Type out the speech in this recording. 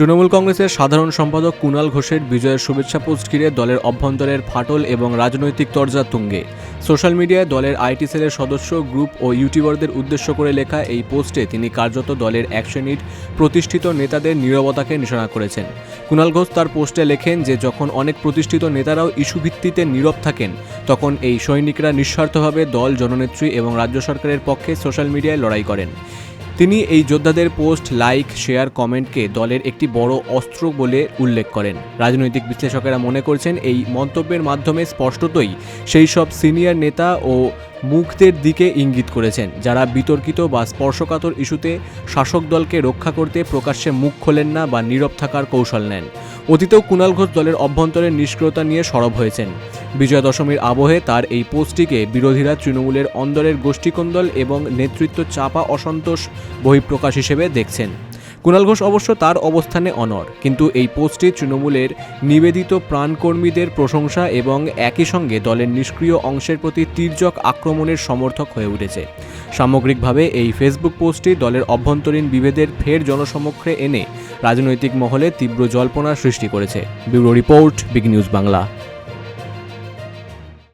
তৃণমূল কংগ্রেসের সাধারণ সম্পাদক কুণাল ঘোষের বিজয়ের শুভেচ্ছা পোস্ট ঘিরে দলের অভ্যন্তরের ফাটল এবং রাজনৈতিক তরজা তুঙ্গে। সোশ্যাল মিডিয়ায় দলের আইটি সেলের সদস্য, গ্রুপ ও ইউটিউবারদের উদ্দেশ্য করে লেখা এই পোস্টে তিনি কার্যত দলের এক শ্রেণির প্রতিষ্ঠিত নেতাদের নীরবতাকে নিশানা করেছেন। কুণাল ঘোষ তার পোস্টে লেখেন যে, যখন অনেক প্রতিষ্ঠিত নেতারাও ইস্যু ভিত্তিতে নীরব থাকেন, তখন এই সৈনিকরা নিঃস্বার্থভাবে দল, জননেত্রী এবং রাজ্য সরকারের পক্ষে সোশ্যাল মিডিয়ায় লড়াই করেন। তিনি এই যোদ্ধাদের পোস্ট, লাইক, শেয়ার, কমেন্টকে দলের একটি বড় অস্ত্র বলে উল্লেখ করেন। রাজনৈতিক বিশ্লেষকেরা মনে করছেন এই মন্তব্যের মাধ্যমে স্পষ্টতই সেই সব সিনিয়র নেতা ও মুখদের দিকে ইঙ্গিত করেছেন, যারা বিতর্কিত বা স্পর্শকাতর ইস্যুতে শাসক দলকে রক্ষা করতে প্রকাশ্যে মুখ খোলেন না বা নীরব থাকার কৌশল নেন। অতীতেও কুণাল ঘোষ দলের অভ্যন্তরের নিষ্ক্রিয়তা নিয়ে সরব হয়েছেন। বিজয়া দশমীর আবহে তার এই পোস্টটিকে বিরোধীরা তৃণমূলের অন্দরের গোষ্ঠীকন্দল এবং নেতৃত্ব চাপা অসন্তোষ বহিঃপ্রকাশ হিসেবে দেখছেন। কুণাল ঘোষ অবশ্য তার অবস্থানে অনর, কিন্তু এই পোস্টটি তৃণমূলের নিবেদিত প্রাণকর্মীদের প্রশংসা এবং একই সঙ্গে দলের নিষ্ক্রিয় অংশের প্রতি তীর্যক আক্রমণের সমর্থক হয়ে উঠেছে। সামগ্রিকভাবে এই ফেসবুক পোস্টটি দলের অভ্যন্তরীণ বিভেদের ফের জনসমক্ষে এনে রাজনৈতিক মহলে তীব্র জল্পনার সৃষ্টি করেছে। Bureau report, big news Bangla.